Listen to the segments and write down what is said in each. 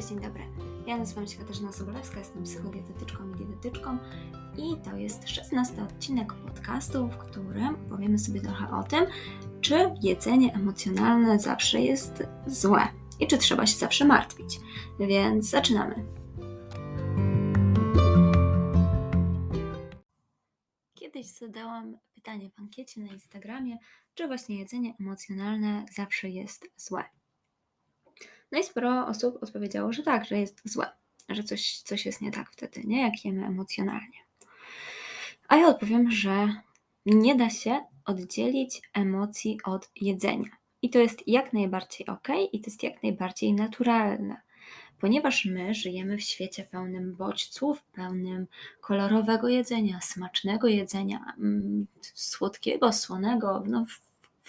Cześć, dzień dobry. Ja nazywam się Katarzyna Sobolewska, jestem psychodietetyczką i dietetyczką i to jest 16 odcinek podcastu, w którym powiemy sobie trochę o tym, czy jedzenie emocjonalne zawsze jest złe i czy trzeba się zawsze martwić. Więc zaczynamy. Kiedyś zadałam pytanie w ankiecie na Instagramie, czy właśnie jedzenie emocjonalne zawsze jest złe. No i sporo osób odpowiedziało, że tak, że jest złe, że coś, coś jest nie tak wtedy, nie? Jak jemy emocjonalnie. A ja odpowiem, że nie da się oddzielić emocji od jedzenia. I to jest jak najbardziej ok, i to jest jak najbardziej naturalne, ponieważ my żyjemy w świecie pełnym bodźców, pełnym kolorowego jedzenia, smacznego jedzenia, mm, słodkiego, słonego, no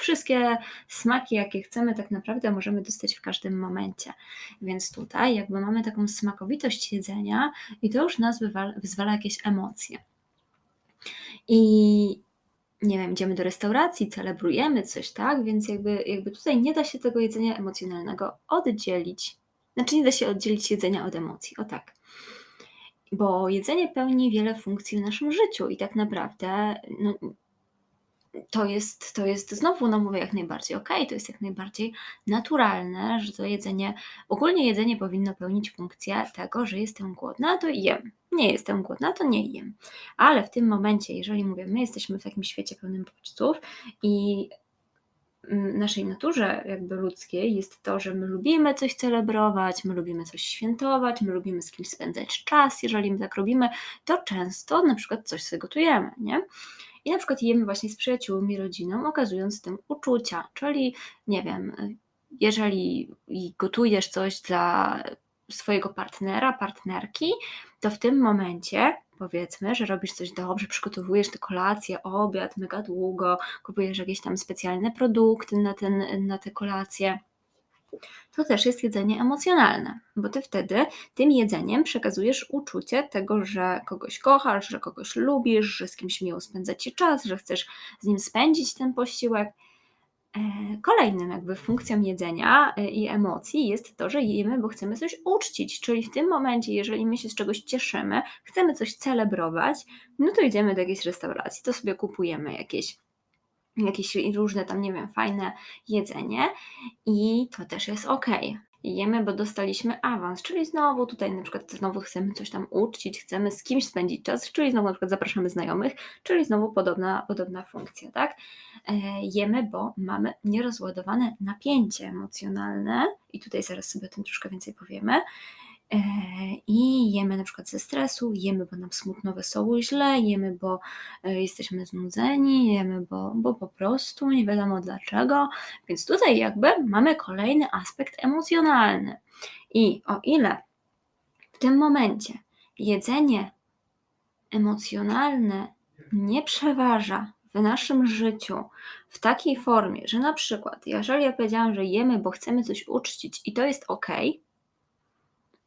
wszystkie smaki, jakie chcemy, tak naprawdę możemy dostać w każdym momencie. Więc tutaj jakby mamy taką smakowitość jedzenia i to już nas wyzwala jakieś emocje. I nie wiem, idziemy do restauracji, celebrujemy coś, tak? Więc jakby, jakby tutaj nie da się tego jedzenia emocjonalnego oddzielić. Znaczy nie da się oddzielić jedzenia od emocji, o tak. Bo jedzenie pełni wiele funkcji w naszym życiu i tak naprawdę no, to jest, to jest znowu, no mówię, jak najbardziej ok, to jest jak najbardziej naturalne, że to jedzenie, ogólnie jedzenie powinno pełnić funkcję tego, że jestem głodna, to jem. Nie jestem głodna, to nie jem. Ale w tym momencie, jeżeli mówię, my jesteśmy w takim świecie pełnym bodźców i naszej naturze jakby ludzkiej jest to, że my lubimy coś celebrować, my lubimy coś świętować, my lubimy z kimś spędzać czas. Jeżeli my tak robimy, to często na przykład coś sobie gotujemy, nie? I na przykład jemy właśnie z przyjaciółmi, rodziną, okazując tym uczucia, czyli nie wiem, jeżeli gotujesz coś dla swojego partnera, partnerki, to w tym momencie powiedzmy, że robisz coś dobrze, przygotowujesz tę kolację, obiad mega długo, kupujesz jakieś tam specjalne produkty na, ten, na tę kolację to też jest jedzenie emocjonalne, bo ty wtedy tym jedzeniem przekazujesz uczucie tego, że kogoś kochasz, że kogoś lubisz, że z kimś miło spędza ci czas, że chcesz z nim spędzić ten posiłek. E, kolejnym jakby funkcją jedzenia e, i emocji jest to, że jemy, bo chcemy coś uczcić, czyli w tym momencie, jeżeli my się z czegoś cieszymy, chcemy coś celebrować, no to idziemy do jakiejś restauracji, to sobie kupujemy jakieś jakieś różne tam, nie wiem, fajne jedzenie i to też jest ok. Jemy, bo dostaliśmy awans, czyli znowu tutaj na przykład znowu chcemy coś tam uczcić, chcemy z kimś spędzić czas, czyli znowu na przykład zapraszamy znajomych, czyli znowu podobna, podobna funkcja, tak? E, jemy, bo mamy nierozładowane napięcie emocjonalne i tutaj zaraz sobie o tym troszkę więcej powiemy i jemy na przykład ze stresu, jemy, bo nam smutno, wesoło, źle, jemy, bo e, jesteśmy znudzeni, jemy, bo, bo po prostu nie wiadomo dlaczego. Więc tutaj jakby mamy kolejny aspekt emocjonalny. I o ile w tym momencie jedzenie emocjonalne nie przeważa w naszym życiu w takiej formie, że na przykład, jeżeli ja powiedziałam, że jemy, bo chcemy coś uczcić i to jest ok,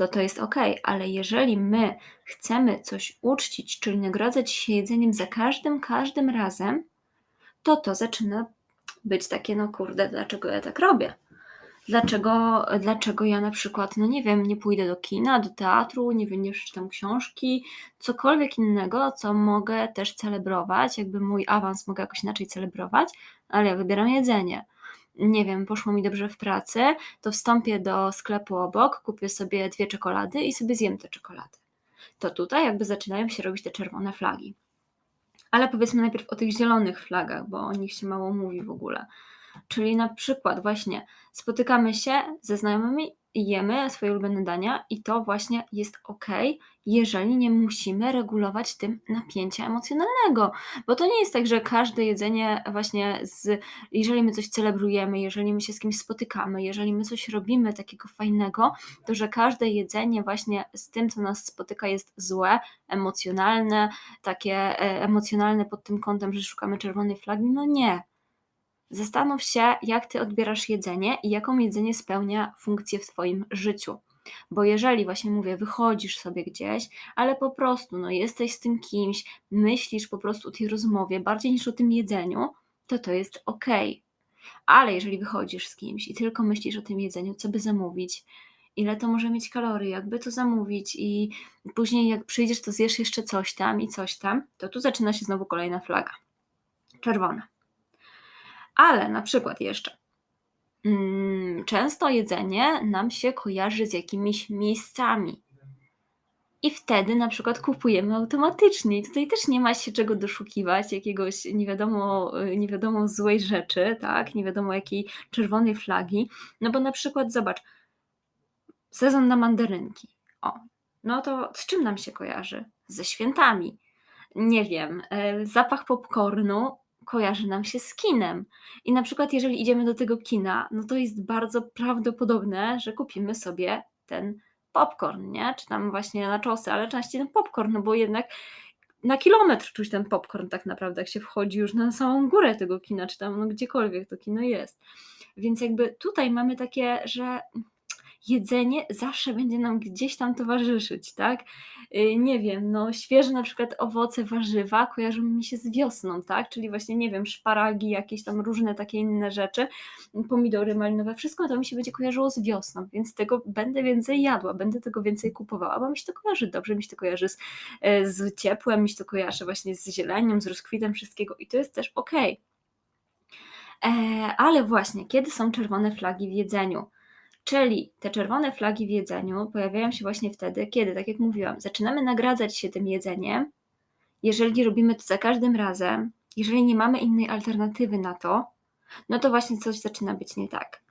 to to jest ok, ale jeżeli my chcemy coś uczcić, czyli nagradzać się jedzeniem za każdym, każdym razem, to to zaczyna być takie, no kurde, dlaczego ja tak robię? Dlaczego, dlaczego ja na przykład, no nie wiem, nie pójdę do kina, do teatru, nie wiem, nie przeczytam książki, cokolwiek innego, co mogę też celebrować, jakby mój awans mogę jakoś inaczej celebrować, ale ja wybieram jedzenie nie wiem, poszło mi dobrze w pracy, to wstąpię do sklepu obok, kupię sobie dwie czekolady i sobie zjem te czekolady. To tutaj jakby zaczynają się robić te czerwone flagi. Ale powiedzmy najpierw o tych zielonych flagach, bo o nich się mało mówi w ogóle. Czyli na przykład właśnie spotykamy się ze znajomymi jemy swoje ulubione dania i to właśnie jest ok, jeżeli nie musimy regulować tym napięcia emocjonalnego. Bo to nie jest tak, że każde jedzenie właśnie z, jeżeli my coś celebrujemy, jeżeli my się z kimś spotykamy, jeżeli my coś robimy takiego fajnego, to że każde jedzenie właśnie z tym, co nas spotyka jest złe, emocjonalne, takie e, emocjonalne pod tym kątem, że szukamy czerwonej flagi, no nie. Zastanów się, jak ty odbierasz jedzenie i jaką jedzenie spełnia funkcję w twoim życiu. Bo jeżeli właśnie mówię, wychodzisz sobie gdzieś, ale po prostu no, jesteś z tym kimś, myślisz po prostu o tej rozmowie bardziej niż o tym jedzeniu, to to jest ok. Ale jeżeli wychodzisz z kimś i tylko myślisz o tym jedzeniu, co by zamówić, ile to może mieć kalorii, jakby to zamówić i później jak przyjdziesz, to zjesz jeszcze coś tam i coś tam, to tu zaczyna się znowu kolejna flaga. Czerwona. Ale na przykład jeszcze często jedzenie nam się kojarzy z jakimiś miejscami. I wtedy na przykład kupujemy automatycznie. I tutaj też nie ma się czego doszukiwać, jakiegoś nie wiadomo, nie wiadomo złej rzeczy, tak? Nie wiadomo jakiej czerwonej flagi. No bo na przykład zobacz, sezon na mandarynki. O, no to z czym nam się kojarzy? Ze świętami. Nie wiem, e, zapach popcornu kojarzy nam się z kinem. I na przykład, jeżeli idziemy do tego kina, no to jest bardzo prawdopodobne, że kupimy sobie ten popcorn, nie? Czy tam właśnie na czosy, ale częściej ten popcorn, no bo jednak na kilometr czuć ten popcorn tak naprawdę, jak się wchodzi już na samą górę tego kina, czy tam no gdziekolwiek to kino jest. Więc jakby tutaj mamy takie, że jedzenie zawsze będzie nam gdzieś tam towarzyszyć, tak? Y, nie wiem, no świeże na przykład owoce, warzywa kojarzą mi się z wiosną, tak? Czyli właśnie, nie wiem, szparagi, jakieś tam różne takie inne rzeczy, pomidory malinowe, wszystko to mi się będzie kojarzyło z wiosną, więc tego będę więcej jadła, będę tego więcej kupowała, bo mi się to kojarzy dobrze, mi się to kojarzy z, e, z ciepłem, mi się to kojarzy właśnie z zielenią, z rozkwitem wszystkiego i to jest też okej. Okay. E, ale właśnie, kiedy są czerwone flagi w jedzeniu? Czyli te czerwone flagi w jedzeniu pojawiają się właśnie wtedy, kiedy, tak jak mówiłam, zaczynamy nagradzać się tym jedzeniem. Jeżeli robimy to za każdym razem, jeżeli nie mamy innej alternatywy na to, no to właśnie coś zaczyna być nie tak.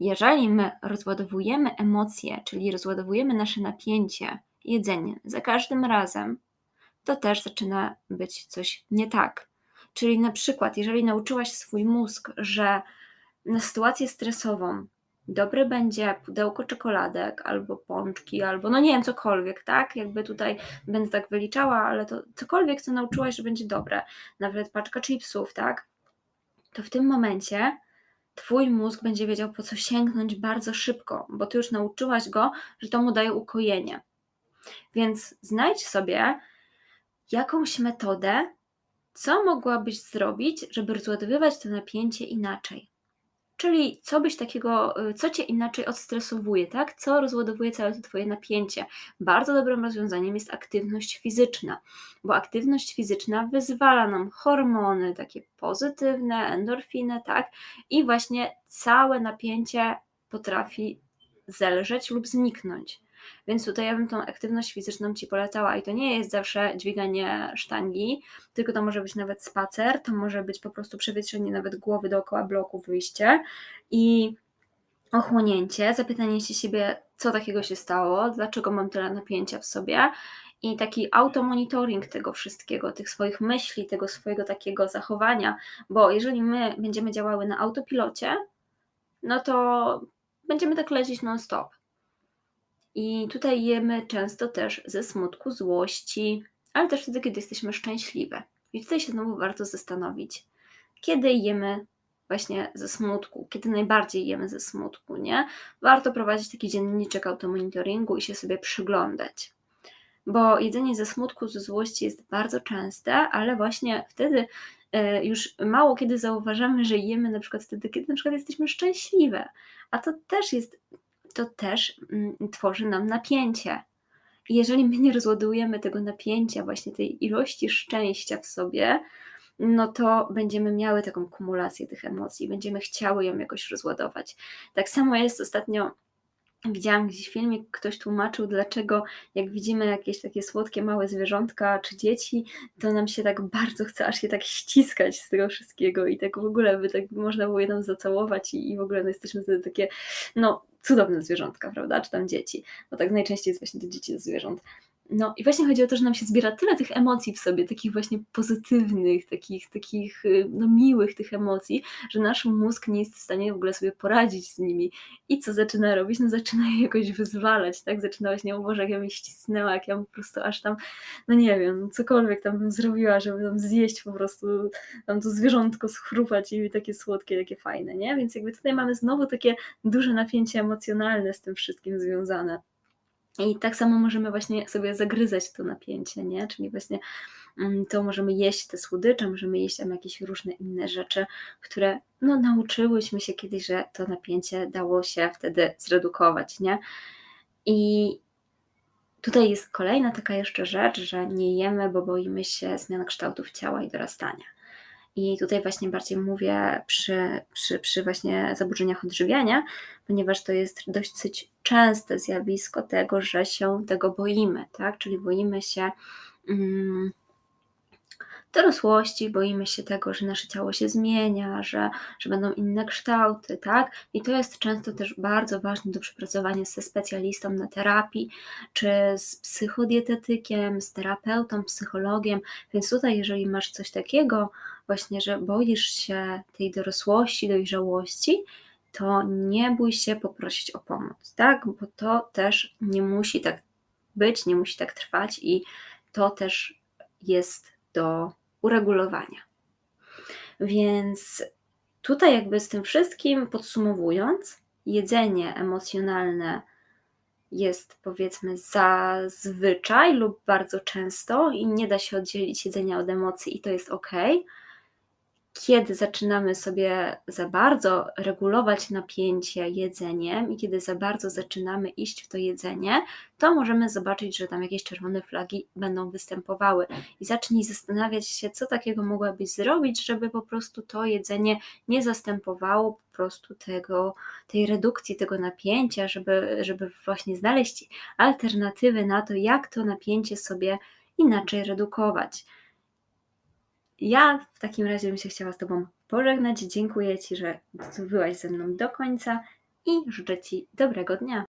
Jeżeli my rozładowujemy emocje, czyli rozładowujemy nasze napięcie jedzeniem za każdym razem, to też zaczyna być coś nie tak. Czyli na przykład, jeżeli nauczyłaś swój mózg, że na sytuację stresową dobre będzie pudełko czekoladek, albo pączki, albo no nie wiem, cokolwiek, tak? Jakby tutaj będę tak wyliczała, ale to cokolwiek, co nauczyłaś, że będzie dobre, nawet paczka chipsów, tak? To w tym momencie Twój mózg będzie wiedział, po co sięgnąć bardzo szybko, bo Ty już nauczyłaś go, że to mu daje ukojenie. Więc znajdź sobie jakąś metodę, co mogłabyś zrobić, żeby rozładowywać to napięcie inaczej. Czyli co byś takiego, y, co cię inaczej odstresowuje, tak? Co rozładowuje całe to twoje napięcie? Bardzo dobrym rozwiązaniem jest aktywność fizyczna, bo aktywność fizyczna wyzwala nam hormony takie pozytywne, endorfiny, tak? I właśnie całe napięcie potrafi zelżeć lub zniknąć. Więc tutaj ja bym tą aktywność fizyczną Ci polecała. I to nie jest zawsze dźwiganie sztangi, tylko to może być nawet spacer, to może być po prostu przewietrzenie nawet głowy dookoła bloku, wyjście i ochłonięcie, zapytanie się siebie, co takiego się stało, dlaczego mam tyle napięcia w sobie. I taki automonitoring tego wszystkiego, tych swoich myśli, tego swojego takiego zachowania, bo jeżeli my będziemy działały na autopilocie, no to będziemy tak lecieć non-stop. I tutaj jemy często też ze smutku, złości, ale też wtedy, kiedy jesteśmy szczęśliwe. I tutaj się znowu warto zastanowić, kiedy jemy właśnie ze smutku, kiedy najbardziej jemy ze smutku, nie? Warto prowadzić taki dzienniczek automonitoringu i się sobie przyglądać. Bo jedzenie ze smutku, ze złości jest bardzo częste, ale właśnie wtedy e, już mało kiedy zauważamy, że jemy na przykład wtedy, kiedy na przykład jesteśmy szczęśliwe. A to też jest to też mm, tworzy nam napięcie. I jeżeli my nie rozładujemy tego napięcia, właśnie tej ilości szczęścia w sobie, no to będziemy miały taką kumulację tych emocji, będziemy chciały ją jakoś rozładować. Tak samo jest ostatnio Widziałam gdzieś filmik, ktoś tłumaczył, dlaczego jak widzimy jakieś takie słodkie małe zwierzątka czy dzieci, to nam się tak bardzo chce aż je tak ściskać z tego wszystkiego i tak w ogóle by tak można było je tam zacałować i, i w ogóle no jesteśmy wtedy takie, no cudowne zwierzątka, prawda, czy tam dzieci, bo tak najczęściej jest właśnie do dzieci do zwierząt. No i właśnie chodzi o to, że nam się zbiera tyle tych emocji w sobie, takich właśnie pozytywnych, takich, takich y, no, miłych tych emocji, że nasz mózg nie jest w stanie w ogóle sobie poradzić z nimi. I co zaczyna robić? No zaczyna je jakoś wyzwalać, tak? Zaczyna właśnie, o Boże, jak ja mnie ścisnęła, jak ja po prostu aż tam, no nie wiem, cokolwiek tam bym zrobiła, żeby tam zjeść po prostu tam to zwierzątko, schrupać i takie słodkie, takie fajne, nie? Więc jakby tutaj mamy znowu takie duże napięcie emocjonalne z tym wszystkim związane. I tak samo możemy właśnie sobie zagryzać to napięcie, nie? Czyli właśnie mm, to możemy jeść te słodycze, możemy jeść tam jakieś różne inne rzeczy, które no, nauczyłyśmy się kiedyś, że to napięcie dało się wtedy zredukować, nie? I tutaj jest kolejna taka jeszcze rzecz, że nie jemy, bo boimy się zmian kształtów ciała i dorastania. I tutaj właśnie bardziej mówię przy, przy, przy właśnie zaburzeniach odżywiania, ponieważ to jest dosyć częste zjawisko tego, że się tego boimy, tak? Czyli boimy się mm, dorosłości, boimy się tego, że nasze ciało się zmienia, że, że będą inne kształty, tak? I to jest często też bardzo ważne do przepracowania ze specjalistą na terapii, czy z psychodietetykiem, z terapeutą, psychologiem. Więc tutaj, jeżeli masz coś takiego, właśnie, że boisz się tej dorosłości, dojrzałości, to nie bój się poprosić o pomoc, tak? Bo to też nie musi tak być, nie musi tak trwać i to też jest do uregulowania. Więc tutaj, jakby z tym wszystkim podsumowując, jedzenie emocjonalne jest powiedzmy zazwyczaj lub bardzo często i nie da się oddzielić jedzenia od emocji, i to jest ok kiedy zaczynamy sobie za bardzo regulować napięcie jedzeniem i kiedy za bardzo zaczynamy iść w to jedzenie, to możemy zobaczyć, że tam jakieś czerwone flagi będą występowały. I zacznij zastanawiać się, co takiego mogłabyś zrobić, żeby po prostu to jedzenie nie zastępowało po prostu tego, tej redukcji tego napięcia, żeby, żeby właśnie znaleźć alternatywy na to, jak to napięcie sobie inaczej redukować. Ja w takim razie bym się chciała z Tobą pożegnać. Dziękuję Ci, że byłaś ze mną do końca i życzę Ci dobrego dnia.